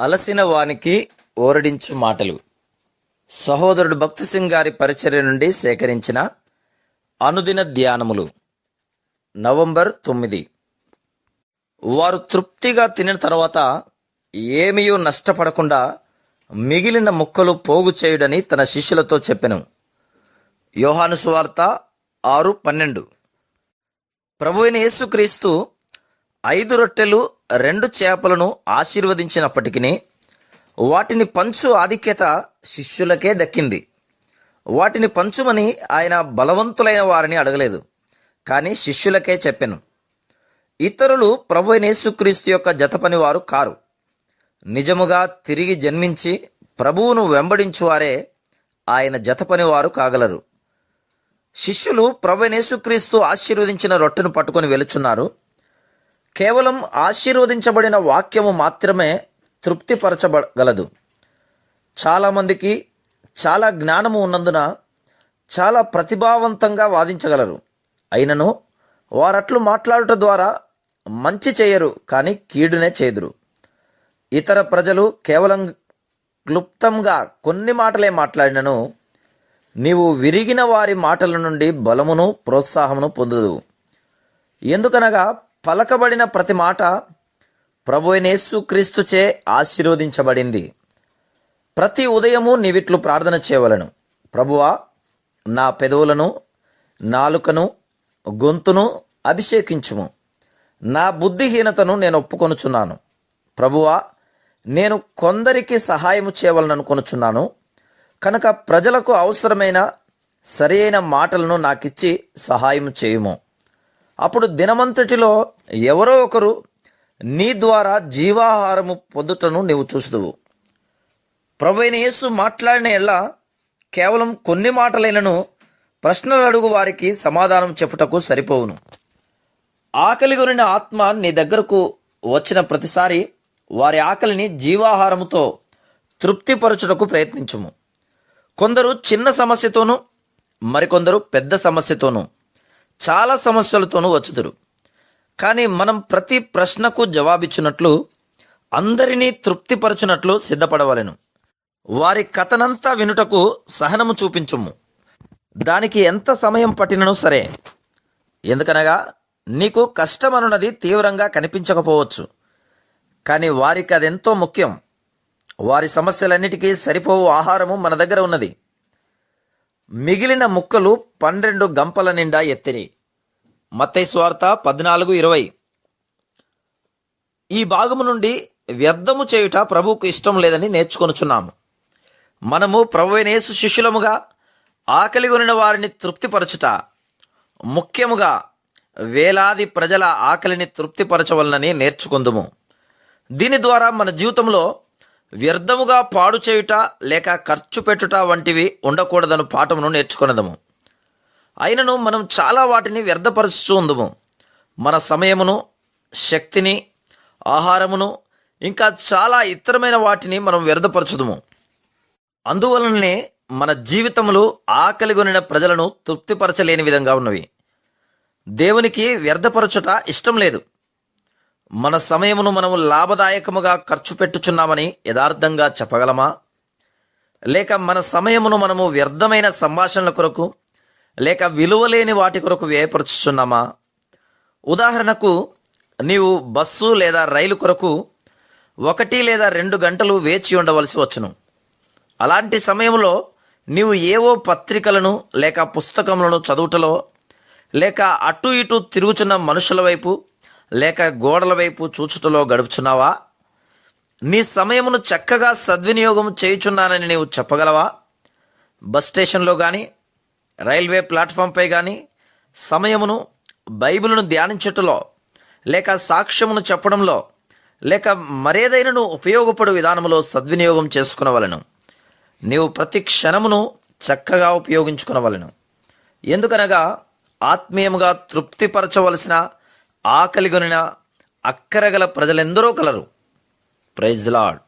అలసిన వానికి ఓరడించు మాటలు. సహోదరుడు భక్తి సింగ్ గారి పరిచర్య నుండి సేకరించిన అనుదిన ధ్యానములు. నవంబర్ తొమ్మిది. వారు తృప్తిగా తినిన తర్వాత ఏమీ నష్టపడకుండా మిగిలిన ముక్కలు పోగు చేయుడని తన శిష్యులతో చెప్పెను. యోహాను సువార్త ఆరు పన్నెండు. ప్రభు అయిన యేసుక్రీస్తు ఐదు రొట్టెలు రెండు చేపలను ఆశీర్వదించినప్పటికీ వాటిని పంచు ఆధిక్యత శిష్యులకే దక్కింది. వాటిని పంచుమని ఆయన బలవంతులైన వారిని అడగలేదు కానీ శిష్యులకే చెప్పాను. ఇతరులు ప్రభు అయిన యేసుక్రీస్తు యొక్క జతపని వారు కారు. నిజముగా తిరిగి జన్మించి ప్రభువును వెంబడించువారే ఆయన జతపని వారు కాగలరు. శిష్యులు ప్రభు అయిన యేసుక్రీస్తు ఆశీర్వదించిన రొట్టెను పట్టుకొని వెలుచున్నారు. కేవలం ఆశీర్వదించబడిన వాక్యము మాత్రమే తృప్తిపరచబగలదు చాలామందికి చాలా జ్ఞానము ఉన్నందున చాలా ప్రతిభావంతంగా వాదించగలరు. అయినను వారట్లు మాట్లాడుట ద్వారా మంచి చేయరు కానీ కీడునే చేదురు. ఇతర ప్రజలు కేవలం క్లుప్తంగా కొన్ని మాటలే మాట్లాడినను నీవు విరిగిన వారి మాటల నుండి బలమును ప్రోత్సాహమును పొందదు ఎందుకనగా పలకబడిన ప్రతి మాట ప్రభు క్రీస్తుచే ఆశీర్వదించబడింది. ప్రతి ఉదయము నీవిట్లు ప్రార్థన చేయవలను. ప్రభువా నా పెదవులను నాలుకను గొంతును అభిషేకించుము. నా బుద్ధిహీనతను నేను ఒప్పుకొనుచున్నాను. ప్రభువా నేను కొందరికి సహాయము చేయవలననుకొనుచున్నాను కనుక ప్రజలకు అవసరమైన సరైన మాటలను నాకిచ్చి సహాయం చేయుము. అప్పుడు దినమంతటిలో ఎవరో ఒకరు నీ ద్వారా జీవాహారము పొందుటను నీవు చూసుదువు ప్రభు అయిన యేసు మాట్లాడిన ఎలా కేవలం కొన్ని మాటలైనను ప్రశ్నలు అడుగు వారికి సమాధానం చెప్పుటకు సరిపోవును. ఆకలి గురిన ఆత్మ నీ దగ్గరకు వచ్చిన ప్రతిసారి వారి ఆకలిని జీవాహారముతో తృప్తిపరచుటకు ప్రయత్నించుము. కొందరు చిన్న సమస్యతోనూ మరికొందరు పెద్ద సమస్యతోనూ చాలా సమస్యలతోనూ వచ్చుదురు. కానీ మనం ప్రతి ప్రశ్నకు జవాబిచ్చినట్లు అందరినీ తృప్తిపరచునట్లు సిద్ధపడవలెను. వారి కథనంతా వినుటకు సహనము చూపించుము. దానికి ఎంత సమయం పట్టినను సరే. ఎందుకనగా నీకు కష్టమనున్నది తీవ్రంగా కనిపించకపోవచ్చు. కానీ వారికి అదెంతో ముఖ్యం. వారి సమస్యలన్నిటికీ సరిపోవు ఆహారము మన దగ్గర ఉన్నది. మిగిలిన ముక్కలు పన్నెండు గంపల నిండా ఎత్తిరి. మత్తై స్వార్త పద్నాలుగు ఇరవై. ఈ భాగము నుండి వ్యర్థము చేయుట ప్రభువుకు ఇష్టం లేదని నేర్చుకొనుచున్నాము. మనము ప్రభు శిష్యులముగా ఆకలి కొనిన వారిని తృప్తిపరచుట ముఖ్యముగా వేలాది ప్రజల ఆకలిని తృప్తిపరచవలనని నేర్చుకుందుము. దీని ద్వారా మన జీవితంలో వ్యర్థముగా పాడు చేయుట లేక ఖర్చు పెట్టుట వంటివి ఉండకూడదను పాఠమును నేర్చుకున్నదము అయినను మనం చాలా వాటిని వ్యర్థపరుస్తూ ఉందము మన సమయమును శక్తిని ఆహారమును ఇంకా చాలా ఇతరమైన వాటిని మనం వ్యర్థపరచుదుము. అందువలననే మన జీవితములు ఆకలిగొనిన ప్రజలను తృప్తిపరచలేని విధంగా ఉన్నవి. దేవునికి వ్యర్థపరచుట ఇష్టం లేదు. మన సమయమును మనము లాభదాయకముగా ఖర్చు పెట్టుచున్నామని యథార్థంగా చెప్పగలమా? లేక మన సమయమును మనము వ్యర్థమైన సంభాషణల కొరకు లేక విలువలేని వాటి కొరకు వ్యయపరుచుచున్నామా? ఉదాహరణకు నీవు బస్సు లేదా రైలు కొరకు ఒకటి లేదా రెండు గంటలు వేచి ఉండవలసి వచ్చును. అలాంటి సమయంలో నీవు ఏవో పత్రికలను లేక పుస్తకములను చదువుటలో లేక అటు ఇటు తిరుగుచున్న మనుషుల వైపు లేక గోడల వైపు చూచుటలో గడుపుచున్నావా? నీ సమయమును చక్కగా సద్వినియోగం చేయుచున్నానని నీవు చెప్పగలవా? బస్ స్టేషన్లో కానీ రైల్వే ప్లాట్ఫామ్పై కానీ సమయమును బైబిల్ను ధ్యానించుటలో లేక సాక్ష్యమును చెప్పడంలో లేక మరేదైనను ఉపయోగపడు విధానములో సద్వినియోగం చేసుకునవలను. నీవు ప్రతి క్షణమును చక్కగా ఉపయోగించుకునవలను. ఎందుకనగా ఆత్మీయముగా తృప్తిపరచవలసిన ఆకలిగొనిన అక్కరగల ప్రజలెందరో కలరు. Praise the Lord